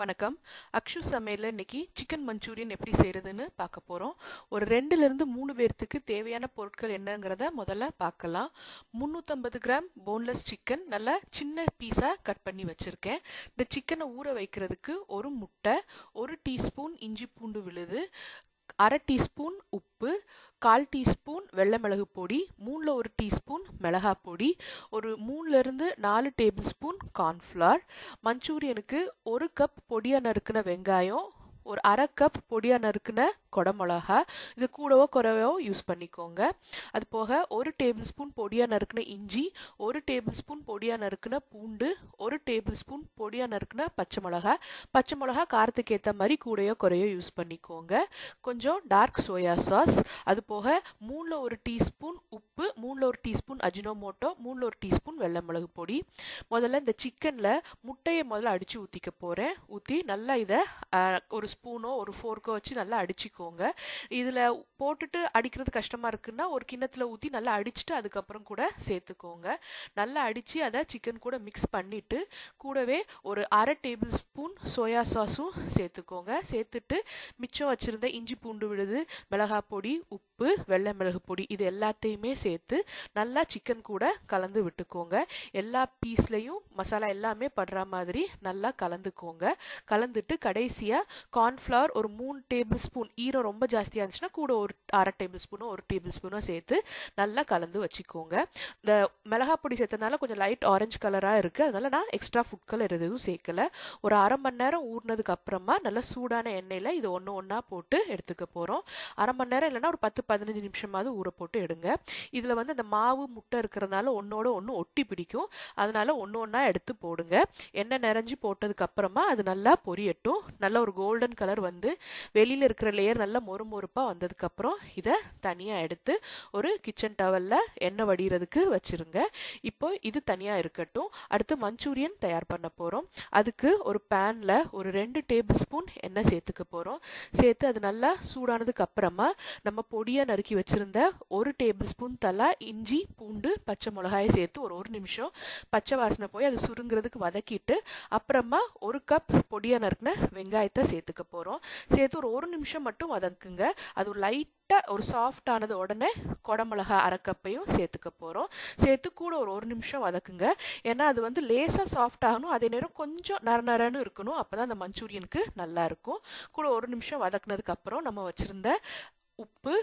வணக்கம். அக்ஷு சமையலில் இன்னைக்கு சிக்கன் மஞ்சூரியன் எப்படி செய்கிறதுன்னு பார்க்க போகிறோம் ஒரு ரெண்டுலேருந்து மூணு பேர்த்துக்கு தேவையான பொருட்கள் என்னங்கிறத முதல்ல பார்க்கலாம். முந்நூற்றம்பது கிராம் போன்லெஸ் சிக்கன் நல்லா சின்ன பீஸாக கட் பண்ணி வச்சுருக்கேன். இந்த சிக்கனை ஊற வைக்கிறதுக்கு ஒரு முட்டை ஒரு டீஸ்பூன் இஞ்சி பூண்டு விழுது அரை டீஸ்பூன் உப்பு கால் டீஸ்பூன் வெள்ளை மிளகு பொடி மூணில் ஒரு டீஸ்பூன் மிளகா பொடி ஒரு மூணுலேருந்து நாலு டேபிள் ஸ்பூன் கார்ன்ஃப்ளவர் மஞ்சூரியனுக்கு ஒரு கப் பொடியாக நறுக்கின வெங்காயம் ஒரு அரை கப் பொடியாக நறுக்கின குடமிளகா இது கூடவோ குறவோ யூஸ் பண்ணிக்கோங்க. அது போக ஒரு டேபிள் ஸ்பூன் பொடியாக நறுக்கின இஞ்சி ஒரு டேபிள் ஸ்பூன் பொடியாக நறுக்கின பூண்டு ஒரு டேபிள் ஸ்பூன் பொடியாக நறுக்கின பச்சை மிளகா. பச்சை மிளகா காரத்துக்கு ஏற்ற மாதிரி கூடையோ குறையோ யூஸ் பண்ணிக்கோங்க. கொஞ்சம் டார்க் சோயா சாஸ் அது போக மூணில் ஒரு டீஸ்பூன் உப்பு மூணில் ஒரு டீஸ்பூன் அஜினோமோட்டோ மூணில் ஒரு டீஸ்பூன் வெள்ளை மிளகு பொடி. முதல்ல இந்த சிக்கனில் முட்டையை முதல்ல அடித்து ஊற்றிக்க போகிறேன் ஊற்றி நல்லா இதை ஒரு ஸ்பூனோ ஒரு ஃபோர்க்கோ வச்சு நல்லா அடிச்சுக்கோங்க. இதில் போட்டுட்டு அடிக்கிறது கஷ்டமாக இருக்குன்னா ஒரு கிண்ணத்தில் ஊற்றி நல்லா அடிச்சுட்டு அதுக்கப்புறம் கூட சேர்த்துக்கோங்க. நல்லா அடித்து அதை சிக்கன் கூட மிக்ஸ் பண்ணிவிட்டு கூடவே ஒரு அரை டேபிள் ஸ்பூன் சோயா சாஸும் சேர்த்துக்கோங்க. சேர்த்துட்டு மிச்சம் வச்சுருந்த இஞ்சி பூண்டு விழுது மிளகாய் பொடி உப்பு உப்பு வெள்ளை மிளகு பொடி இது எல்லாத்தையுமே சேர்த்து நல்லா சிக்கன் கூட கலந்து விட்டுக்கோங்க. எல்லா பீஸ்லையும் மசாலா எல்லாமே படுற மாதிரி நல்லா கலந்துக்கோங்க. கலந்துட்டு கடைசியாக கார்ன்ஃப்ளவர் ஒரு மூணு டேபிள் ஸ்பூன் ஈரம் ரொம்ப ஜாஸ்தியாக இருந்துச்சுன்னா கூட ஒரு அரை டேபிள் ஸ்பூனோ ஒரு டேபிள் ஸ்பூனோ சேர்த்து நல்லா கலந்து வச்சுக்கோங்க. இந்த மிளகா பொடி சேர்த்தனால கொஞ்சம் லைட் ஆரஞ்சு கலராக இருக்குது அதனால நான் எக்ஸ்ட்ரா ஃபுட் கலர் எதுவும் சேர்க்கல. ஒரு அரை மணி நேரம் ஊறினதுக்கு அப்புறமா நல்லா சூடான எண்ணெயில் இது ஒன்று ஒன்றா போட்டு எடுத்துக்க போகிறோம் அரை மணி நேரம் இல்லைன்னா ஒரு பத்து பதினஞ்சு நிமிஷமாவது ஊற போட்டு எடுங்க. இதில் வந்து அந்த மாவு முட்டை இருக்கிறதுனால ஒன்றோட ஒன்று ஒட்டி பிடிக்கும். அதனால ஒன்று ஒன்றா எடுத்து போடுங்க. எண்ணெய் நிறைஞ்சி போட்டதுக்கு அப்புறமா அது நல்லா பொரியட்டும். நல்ல ஒரு கோல்டன் கலர் வந்து வெளியில் இருக்கிற லேயர் நல்லா மொறு மொறுப்பாக வந்ததுக்கப்புறம் இதை தனியாக எடுத்து ஒரு கிச்சன் டவலில் எண்ணெய் வடிகிறதுக்கு வச்சுருங்க. இப்போ இது தனியாக இருக்கட்டும். அடுத்து மஞ்சூரியன் தயார் பண்ண போகிறோம் அதுக்கு ஒரு பேனில் ஒரு ரெண்டு டேபிள் ஸ்பூன் எண்ணெய் சேர்த்துக்க போகிறோம் சேர்த்து அது நல்லா சூடானதுக்கு அப்புறமா நம்ம பொடியாக நறுக்கி வச்சுருந்த ஒரு டேபிள் ஸ்பூன் தலா இஞ்சி பூண்டு பச்சை மிளகாயை சேர்த்து ஒரு ஒரு நிமிஷம் பச்சை வாசனை போய் அது சுருங்குறதுக்கு வதக்கிட்டு அப்புறமா ஒரு கப் பொடியாக நறுக்கின வெங்காயத்தை சேர்த்துக்க போகிறோம் சேர்த்து ஒரு ஒரு நிமிஷம் மட்டும் வதக்குங்க. அது ஒரு லைட்டாக ஒரு சாஃப்ட் ஆனது உடனே குடமிளகா அரைக்கப்பையும் சேர்த்துக்க போகிறோம் சேர்த்து கூட ஒரு ஒரு நிமிஷம் வதக்குங்க. ஏன்னா அது வந்து லேசாக சாஃப்ட் ஆகணும். அதே நேரம் கொஞ்சம் நர நரன்னு இருக்கணும். அப்போ தான் அந்த மஞ்சூரியனுக்கு நல்லாயிருக்கும் கூட ஒரு நிமிஷம் வதக்குனதுக்கப்புறம் நம்ம வச்சுருந்த உப்பு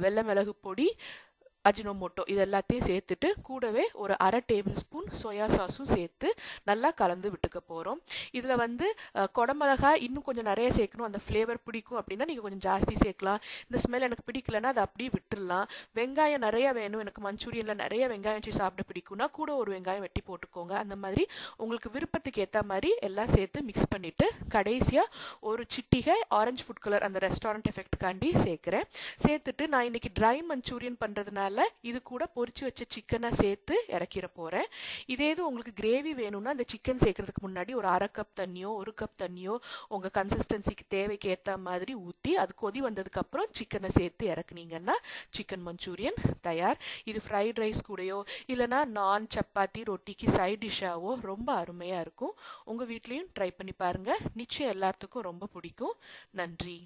வெள்ளை மிளகு பொடி அஜினோமோட்டோ இது எல்லாத்தையும் சேர்த்துட்டு கூடவே ஒரு அரை டேபிள் ஸ்பூன் சோயா சாஸும் சேர்த்து நல்லா கலந்து விட்டுக்க போகிறோம் இதில் வந்து குடமிளகா இன்னும் கொஞ்சம் நிறைய சேர்க்கணும். அந்த ஃப்ளேவர் பிடிக்கும் அப்படின்னா நீங்கள் கொஞ்சம் ஜாஸ்தி சேர்க்கலாம். இந்த ஸ்மெல் எனக்கு பிடிக்கலன்னா அதை அப்படியே விட்டுடலாம் வெங்காயம் நிறைய வேணும். எனக்கு மஞ்சூரியனில் நிறைய வெங்காயம் வச்சு சாப்பிட பிடிக்கும்னா கூட ஒரு வெங்காயம் வெட்டி போட்டுக்கோங்க. அந்த மாதிரி உங்களுக்கு விருப்பத்துக்கு ஏற்ற மாதிரி எல்லாம் சேர்த்து மிக்ஸ் பண்ணிவிட்டு கடைசியாக ஒரு சிட்டிகை ஆரஞ்சு ஃபுட் கலர் அந்த ரெஸ்டாரண்ட் எஃபெக்ட்டுக்காண்டி சேர்க்குறேன். சேர்த்துட்டு நான் இன்னைக்கு ட்ரை மஞ்சூரியன் பண்ணுறதுனால இது கூட பொறிச்சு வச்ச சிக்கனை சேர்த்து இறக்கிற போகிறேன் இதே இது உங்களுக்கு கிரேவி வேணும்னா இந்த சிக்கன் சேர்க்கறதுக்கு முன்னாடி ஒரு அரை கப் தண்ணியோ ஒரு கப் தண்ணியோ உங்கள் கன்சிஸ்டன்சிக்கு தேவைக்கு ஏற்ற மாதிரி ஊற்றி அது கொதி வந்ததுக்கப்புறம் சிக்கனை சேர்த்து இறக்குனீங்கன்னா சிக்கன் மஞ்சூரியன் தயார். இது ஃப்ரைட் ரைஸ் கூடயோ இல்லைனா நான் சப்பாத்தி ரொட்டிக்கு சைட் டிஷ்ஷாவோ ரொம்ப அருமையாக இருக்கும். உங்கள் வீட்லேயும் ட்ரை பண்ணி பாருங்கள் நிச்சயம் எல்லாத்துக்கும் ரொம்ப பிடிக்கும். நன்றி.